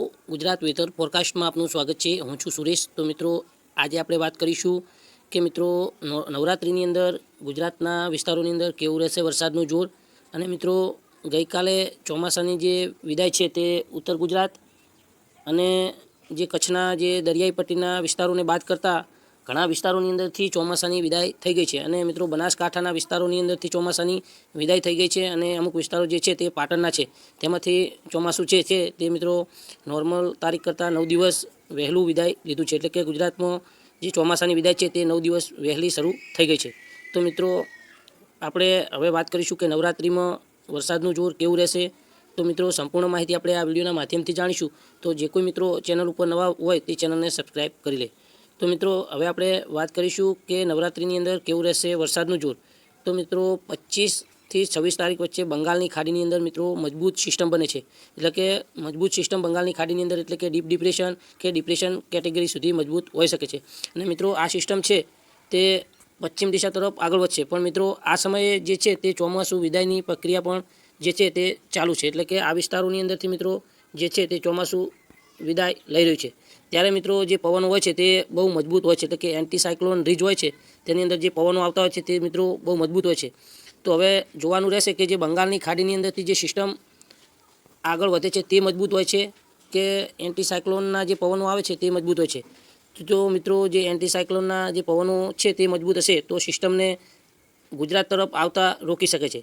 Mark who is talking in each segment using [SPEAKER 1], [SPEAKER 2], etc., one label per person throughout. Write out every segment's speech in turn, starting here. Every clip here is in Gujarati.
[SPEAKER 1] ગુજરાત વેધર ફોરકાસ્ટમાં આપનું સ્વાગત છે. હું છું સુરેશ. તો મિત્રો, આજે આપણે વાત કરીશું કે મિત્રો, નવ- નવરાત્રિની અંદર, ગુજરાતના વિસ્તારોની અંદર કેવું રહેશે વરસાદનું જોર? અને મિત્રો, ગઈકાલે ચોમાસાની જે વિદાય છે તે ઉત્તર ગુજરાત અને જે કચ્છના જે દરિયાઈ પટ્ટીના વિસ્તારોને બાદ કરતાં ઘણા વિસ્તારોની અંદરથી ચોમાસાની વિદાય થઈ ગઈ છે અને મિત્રો બનાસકાંઠાના વિસ્તારોની અંદરથી ચોમાસાની વિદાય થઈ ગઈ છે અને અમુક વિસ્તારો જે છે તે પાટણના છે. તેમાંથી ચોમાસું છે છે તે મિત્રો નોર્મલ તારીખ કરતાં નવ દિવસ વહેલું વિદાય લીધું છે. એટલે કે ગુજરાતમાં જે ચોમાસાની વિદાય છે તે નવ દિવસ વહેલી શરૂ થઈ ગઈ છે. તો મિત્રો આપણે હવે વાત કરીશું કે નવરાત્રિમાં વરસાદનું જોર કેવું રહેશે? તો મિત્રો સંપૂર્ણ માહિતી આપણે આ વિડીયોના માધ્યમથી જાણીશું. તો જે કોઈ મિત્રો ચેનલ ઉપર નવા હોય તે ચેનલને સબસ્ક્રાઈબ કરી લે. તો મિત્રો, હવે આપણે વાત કરીશું કે નવરાત્રિની અંદર કેવું રહેશે વરસાદનું જોર. તો મિત્રો, પચીસથી છવ્વીસ તારીખ વચ્ચે બંગાળની ખાડીની અંદર મિત્રો મજબૂત સિસ્ટમ બને છે. એટલે કે મજબૂત સિસ્ટમ બંગાળની ખાડીની અંદર એટલે કે ડીપ ડિપ્રેશન કે ડિપ્રેશન કેટેગરી સુધી મજબૂત હોઈ શકે છે. અને મિત્રો, આ સિસ્ટમ છે તે પશ્ચિમ દિશા તરફ આગળ વધશે. પણ મિત્રો, આ સમયે જે છે તે ચોમાસું વિદાયની પ્રક્રિયા પણ જે છે તે ચાલુ છે. એટલે કે આ વિસ્તારોની અંદરથી મિત્રો, જે છે તે ચોમાસું વિદાય લઈ રહ્યું છે. ત્યારે મિત્રો જે પવનો હોય છે તે બહુ મજબૂત હોય છે. એટલે કે એન્ટીસાયક્લોન રીજ હોય છે, તેની અંદર જે પવનો આવતા હોય છે તે મિત્રો બહુ મજબૂત હોય છે. તો હવે જોવાનું રહેશે કે જે બંગાળની ખાડીની અંદરથી જે સિસ્ટમ આગળ વધે છે તે મજબૂત હોય છે કે એન્ટીસાયક્લોનના જે પવનો આવે છે તે મજબૂત હોય છે. તો મિત્રો જે એન્ટીસાયક્લોનના જે પવનો છે તે મજબૂત હશે તો સિસ્ટમને ગુજરાત તરફ આવતા રોકી શકે છે.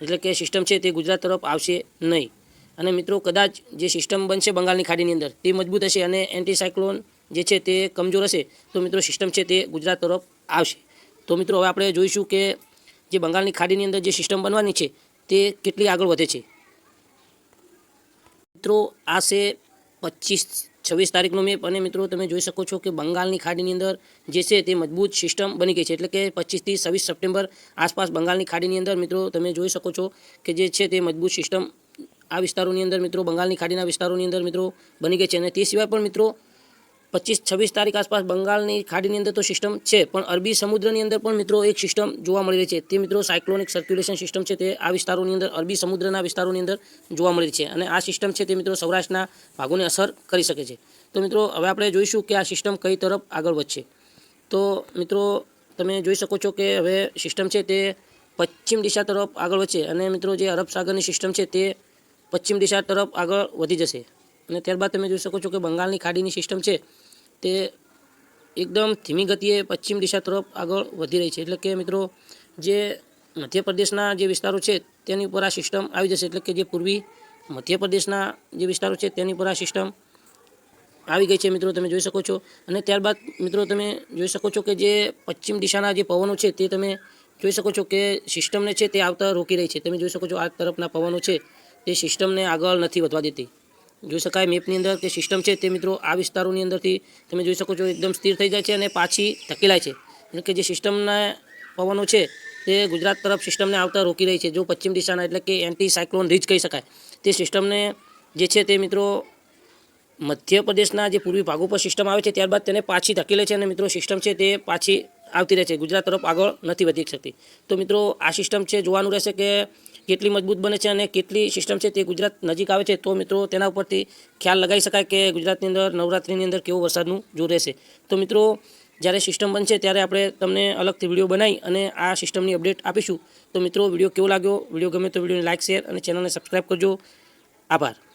[SPEAKER 1] એટલે કે સિસ્ટમ છે તે ગુજરાત તરફ આવશે નહીં. અને મિત્રો કદાચ જે સિસ્ટમ બનશે બંગાળની ખાડીની અંદર, તે મજબૂત હશે અને એન્ટીસાયક્લોન જે છે તે કમજોર હશે, તો મિત્રો સિસ્ટમ છે તે ગુજરાત તરફ આવશે. તો મિત્રો હવે આપણે જોઈશું કે જે બંગાળની ખાડીની અંદર જે સિસ્ટમ બનવાની છે, તે કેટલી આગળ વધે છે. મિત્રો, આ છે પચીસ છવ્વીસ તારીખનો મેપ અને મિત્રો તમે જોઈ શકો છો કે બંગાળની ખાડીની અંદર જે છે તે મજબૂત સિસ્ટમ બની ગઈ છે. એટલે કે પચીસથી છવ્વીસ સપ્ટેમ્બર આસપાસ બંગાળની ખાડીની અંદર મિત્રો તમે જોઈ શકો છો કે જે છે તે મજબૂત સિસ્ટમ આ વિસ્તારોની અંદર મિત્રો, બંગાળની ખાડીના વિસ્તારોની અંદર મિત્રો બની ગઈ છે અને તે સિવાય પણ મિત્રો પચીસ છવ્વીસ તારીખ આસપાસ બંગાળની ખાડીની અંદર તો સિસ્ટમ છે, પણ અરબી સમુદ્રની અંદર પણ મિત્રો એક સિસ્ટમ જોવા મળી રહી છે. તે મિત્રો સાયક્લોનિક સર્ક્યુલેશન સિસ્ટમ છે તે આ વિસ્તારોની અંદર, અરબી સમુદ્રના વિસ્તારોની અંદર જોવા મળી છે અને આ સિસ્ટમ છે તે મિત્રો સૌરાષ્ટ્રના ભાગોને અસર કરી શકે છે. તો મિત્રો હવે આપણે જોઈશું કે આ સિસ્ટમ કઈ તરફ આગળ વધશે. તો મિત્રો તમે જોઈ શકો છો કે હવે સિસ્ટમ છે તે પશ્ચિમ દિશા તરફ આગળ વધશે અને મિત્રો જે અરબ સાગરની સિસ્ટમ છે તે પશ્ચિમ દિશા તરફ આગળ વધી જશે. અને ત્યારબાદ તમે જોઈ શકો છો કે બંગાળની ખાડીની સિસ્ટમ છે તે એકદમ ધીમી ગતિએ પશ્ચિમ દિશા તરફ આગળ વધી રહી છે. એટલે કે મિત્રો, જે મધ્યપ્રદેશના જે વિસ્તારો છે તેની ઉપર આ સિસ્ટમ આવી જશે. એટલે કે જે પૂર્વી મધ્યપ્રદેશના જે વિસ્તારો છે તેની ઉપર આ સિસ્ટમ આવી ગઈ છે મિત્રો, તમે જોઈ શકો છો. અને ત્યારબાદ મિત્રો, તમે જોઈ શકો છો કે જે પશ્ચિમ દિશાના જે પવનો છે તે તમે જોઈ શકો છો કે સિસ્ટમને છે તે આવતા રોકી રહી છે. તમે જોઈ શકો છો આ તરફના પવનો છે. તે સિસ્ટમને આગળ નથી વધવા દેતી. જોઈ શકાય મેપની અંદર તે સિસ્ટમ છે તે મિત્રો આ વિસ્તારોની અંદરથી તમે જોઈ શકો છો એકદમ સ્થિર થઈ જાય છે અને પાછી ધકેલાય છે. એટલે કે જે સિસ્ટમના પવનો છે તે ગુજરાત તરફ સિસ્ટમને આવતા રોકી રહી છે. જો પશ્ચિમ દિશાના એટલે કે એન્ટી સાયક્લોન રીચ કહી શકાય. તે સિસ્ટમને જે છે તે મિત્રો મધ્યપ્રદેશના જે પૂર્વી ભાગો પર સિસ્ટમ આવે છે, ત્યારબાદ તેને પાછી ધકેલે છે અને મિત્રો સિસ્ટમ છે તે પાછી આવતી રહે છે. ગુજરાત તરફ આગળ નથી વધી શકતી. તો મિત્રો, આ સિસ્ટમ છે, જોવાનું રહેશે કે કેટલી મજબૂત બને છે અને કેટલી સિસ્ટમ છે તે ગુજરાત નજીક આવે છે. તો મિત્રો, તેના ઉપરથી ખ્યાલ લગાવી શકાય કે ગુજરાતની અંદર નવરાત્રિની અંદર કેવો વરસાદનું જોર રહેશે. તો મિત્રો, જ્યારે સિસ્ટમ બનશે ત્યારે આપણે તમને અલગથી વીડિયો બનાવી અને આ સિસ્ટમની અપડેટ આપીશું. તો મિત્રો, વીડિયો કેવો લાગ્યો? વીડિયો ગમે તો વિડીયોને લાઇક શેર અને ચેનલને સબસ્ક્રાઈબ કરજો. આભાર.